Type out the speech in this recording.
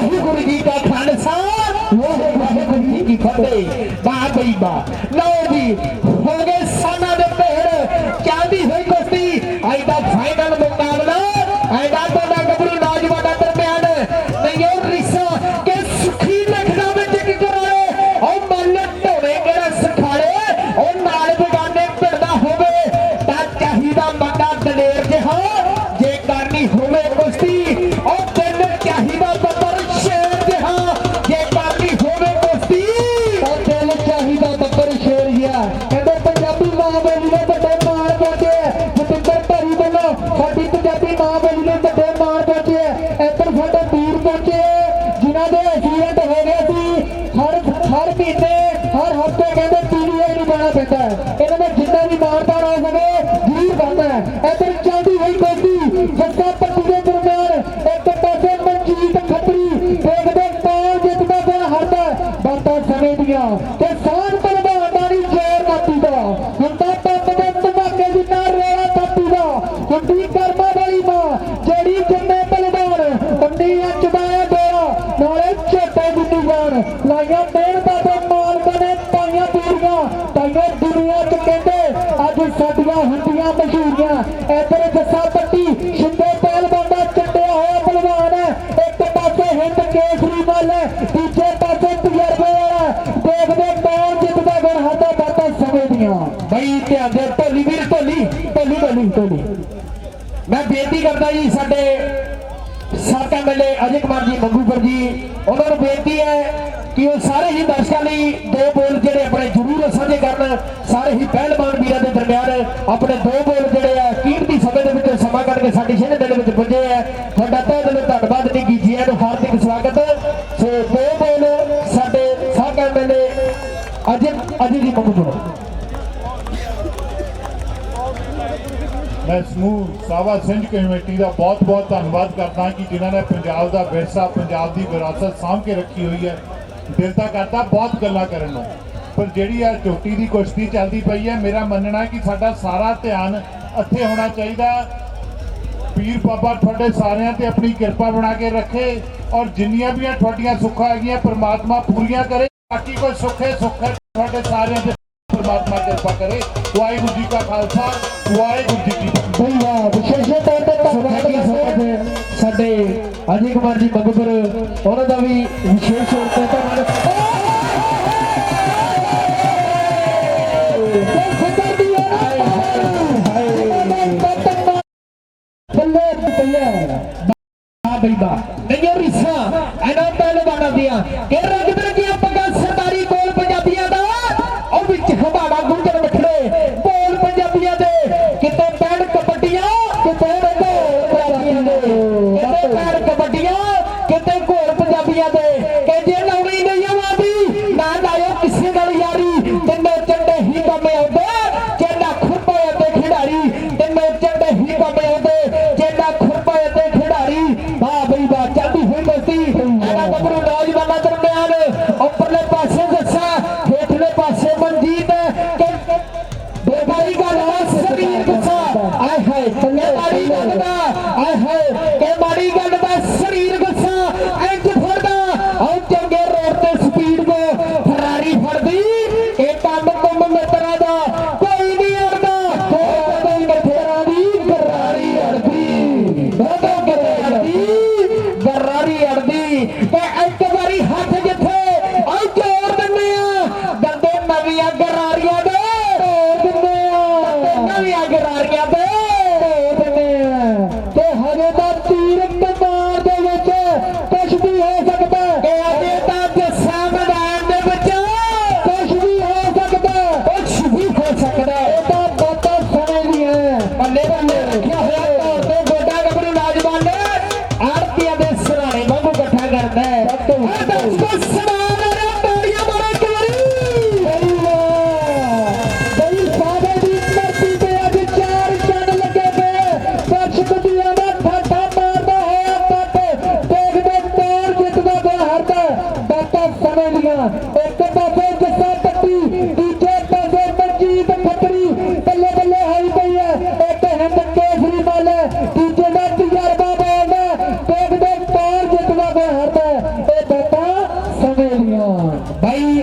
ਵਾਹਿਗੁਰੂ ਜੀ ਕਾ ਖਾਲਸਾ, ਵਾਹਿਗੁਰੂ ਜੀ ਕੀ ਫਤਿਹ। ਵਾਹ ਬਈ ਵਾਹ ਲਓ ਜੀ, ਹੋ ਗਏ ਸਾਨਾ ਦੇ ਭੇੜ ਚਾਂਦੀ ਹੋਈ ਕੁਸ਼ਤੀ, ਅੱਜ ਦਾ ਫਾਈਨਲ ਮੁਕਾਬਲਾ। ਅੱਜ ਦਾ ਤੁਹਾਡਾ ਗੱਭਰੂ ਨੌਜਵਾਨਾਂ ਦਰਮਿਆਨ ਨਯੋਰ ਰਿਸਾ ਕੇ ਸੁਖੀ ਲਖਣਾ ਵਿੱਚ ਇੱਕ ਕਰਾਏ ਉਹ ਮੱਲ ਢੋਣੇ ਕਿਹੜਾ ਸਖਾਲੇ। ਉਹ ਨਾਲ ਬਗਾਨੇ ਭਿੜਦਾ ਹੋਵੇ। ਤਾਂ ਚਾਹੀਦਾ ਮੰਡਾ ਦਲੇਰ ਜਿਹਾ। ਮਾਂ ਬੋਲੀ ਦੇ ਵੱਡੇ ਮਾਣ ਪਹੁੰਚੇ ਜਤਿੰਦਰ ਭਰੀ ਵੱਲੋਂ ਸਾਡੀ ਪੰਜਾਬੀ ਮਾਂ ਬੋਲੀ ਦੇ ਵੱਡੇ ਮਾਣ ਪਹੁੰਚੇ ਇੱਧਰ ਸਾਡੇ ਵੀਰ ਪਹੁੰਚੇ ਜਿਨ੍ਹਾਂ ਦੇ ਐਕਸੀਡੈਂਟ ਹੋ ਗਏ ਸੀ ਹਰ ਹਰ ਮਹੀਨੇ ਹਰ ਹਫ਼ਤੇ ਕਹਿੰਦੇ ਪੀਲੀਏ ਨੂੰ ਜਾਣਾ ਪੈਂਦਾ ਇਹਨਾਂ ਦਾ ਜਿੰਨਾ ਵੀ ਮਾਰਦਾਰ ਹੋ ਸਕੇ ਜ਼ਰੂਰ ਕਰਨਾ ਹੈ ਇੱਧਰ ਚੱਲਦੀ ਹੋਈ ਬੇਟੀ ਜੱਗਾ ਪੱਟੀ ਦੇ ਦਰਮਿਆਨ ਇੱਕ ਪਾਸੇ ਮਨਜੀਤ ਖੱਤਰੀ ਦੇਖਦੇ ਕੌਣ ਜਿੱਤਦਾ ਤੇ ਹਰਦਾ ਬਾਤਾਂ ਸਮੇਂ ਦੀਆਂ ਤੇ ਸਾਨ ਲਾਈਆਂ ਮਿਹਨਤਾਂ ਤੇ ਮਾਲਕਾਂ ਨੇ ਪਾਈਆਂ ਪੂਰੀਆਂ ਤਾਈਆਂ ਦੁਨੀਆ ਚ ਕਹਿੰਦੇ, ਅੱਜ ਸਾਡੀਆਂ ਹੁੰਦੀਆਂ ਮਸ਼ਹੂਰੀਆਂ। ਇੱਧਰ ਜੱਸਾ ਪੱਟੀ, ਸ਼ਿੰਦੇ ਪਹਿਲਵਾਨ ਦਾ ਚੱਟਿਆ ਹੋਇਆ ਪਹਿਲਵਾਨ ਹੈ। ਇੱਕ ਪਾਸੇ ਹਿੰਦ ਕੇਸਰੀ ਮੱਲ ਦੂਜੇ ਪਾਸੇ ਤਜਰਬੇ ਵਾਲਾ ਦੇਖਦੇ ਕੌਣ ਜਿੱਤਦਾ ਗੁਣ ਹੱਦਾ ਬਾਤਾਂ ਸਮੇਂ ਦੀਆਂ। ਬਈ, ਧਿਆਨ ਦੇ, ਢੋਲੀ ਵੀਰ, ਢੋਲੀ ਢੋਲੀ ਢੋਲੀ ਢੋਲੀ। ਮੈਂ ਬੇਨਤੀ ਕਰਦਾ ਜੀ, ਸਾਡੇ ਸਾਬਕਾ ਐਮਐਲਏ ਅਜੇ ਕੁਮਾਰ ਜੀ ਮੰਗੂਪੁਰ ਜੀ, ਉਹਨਾਂ ਨੂੰ ਬੇਨਤੀ ਹੈ ਕਿ ਉਹ ਸਾਰੇ ਹੀ ਦਰਸ਼ਕਾਂ ਲਈ ਦੋ ਬੋਲ ਜਿਹੜੇ ਆਪਣੇ ਜ਼ਰੂਰ ਸਾਂਝੇ ਕਰਨ, ਸਾਰੇ ਹੀ ਪਹਿਲਵਾਨ ਵੀਰਾਂ ਦੇ ਦਰਮਿਆਨ ਆਪਣੇ ਦੋ ਬੋਲ ਜਿਹੜੇ ਆ, ਕੀਮਤੀ ਸਮੇਂ ਦੇ ਵਿੱਚ ਸਮਾਂ ਕੱਢ ਕੇ ਸਾਡੀ ਸ਼ਹਿਰ ਦੇ ਵਿੱਚ ਪੁੱਜੇ ਆ। ਤੁਹਾਡਾ ਤਹਿ ਦਿਲੋਂ ਧੰਨਵਾਦ ਨਿੱਗੀ ਜੀ ਨੂੰ ਹਾਰਦਿਕ ਸਵਾਗਤ। ਸੋ ਦੋ ਬੋਲ ਸਾਡੇ ਸਾਬਕਾ ਐਮਐਲਏ ਅਜੇ ਅਜੇ ਜੀ ਮੰਗੂਪੁਰ ਮੈਂ ਸਮੂਹ ਸਾਵਾ ਸਿੰਘ ਕਮੇਟੀ ਦਾ ਬਹੁਤ-ਬਹੁਤ ਧੰਨਵਾਦ ਕਰਦਾ ਕਿ ਜਿਨ੍ਹਾਂ ਨੇ ਪੰਜਾਬ ਦਾ ਵਿਰਸਾ, ਪੰਜਾਬ ਦੀ ਵਿਰਾਸਤ ਸਾਂਭ ਕੇ ਰੱਖੀ ਹੋਈ ਹੈ। ਦਿਲ ਤਾਂ ਕਰਦਾ ਬਹੁਤ ਗੱਲਾਂ ਕਰਨ ਨੂੰ, ਪਰ ਜਿਹੜੀ ਆ ਚੋਟੀ ਦੀ ਕੁਸ਼ਤੀ ਚੱਲਦੀ ਪਈ ਹੈ, ਮੇਰਾ ਮੰਨਣਾ ਕਿ ਸਾਡਾ ਸਾਰਾ ਧਿਆਨ ਇੱਥੇ ਹੋਣਾ ਚਾਹੀਦਾ ਪੀਰ ਬਾਬਾ ਤੁਹਾਡੇ ਸਾਰਿਆਂ ਤੇ ਆਪਣੀ ਕਿਰਪਾ ਬਣਾ ਕੇ ਰੱਖੇ ਔਰ ਜਿੰਨੀਆਂ ਵੀ ਤੁਹਾਡੀਆਂ ਸੁੱਖਾਂ ਹੈਗੀਆਂ, ਪ੍ਰਮਾਤਮਾ ਪੂਰੀਆਂ ਕਰੇ, ਬਾਕੀ ਕੋਈ ਸੁੱਖੇ ਹੈ ਸੁੱਖ ਤੁਹਾਡੇ ਸਾਰਿਆਂ ਦੇ ਪ੍ਰਮਾਤਮਾ ਕਿਰਪਾ ਕਰੇ। ਵਾਹਿਗੁਰੂ ਜੀ ਕਾ ਖਾਲਸਾ ਵਾਹਿਗੁਰੂ ਜੀ ਕੀ ਫਤਿਹ। ਵਾਹ ਵਿਸ਼ੇਸ਼ ਤੌਰ ਤੇ ਧੰਨਵਾਦ ਕਰਦੇ ਸਾਡੇ ਅਜੇ ਕੁਮਾਰ ਜੀ ਮੰਗਪੁਰ ਉਹਨਾਂ ਦਾ ਵੀ ਵਿਸ਼ੇਸ਼ ਤੌਰ ਤੇ ਧੰਨਵਾਦ। ਆ ਬਈ ਬਾ। ਨਹੀਂ ਰਿਸਾ ਇਹਨਾਂ ਪਹਿਲਵਾਨਾਂ ਆਏ ਹਾਏ ਇਹ ਮਾੜੀ ਗੱਲ ਦਾ ਗੱਲ ਦਾ ਸਰੀਰ ਗੁੱਸਾ ਇੰਜ ਫੜਦਾ ਆਉ ਚੰਗੇ ਬੱਲੇ ਬੱਲੇ ਰੱਖਿਆ ਹੋਇਆ Bye.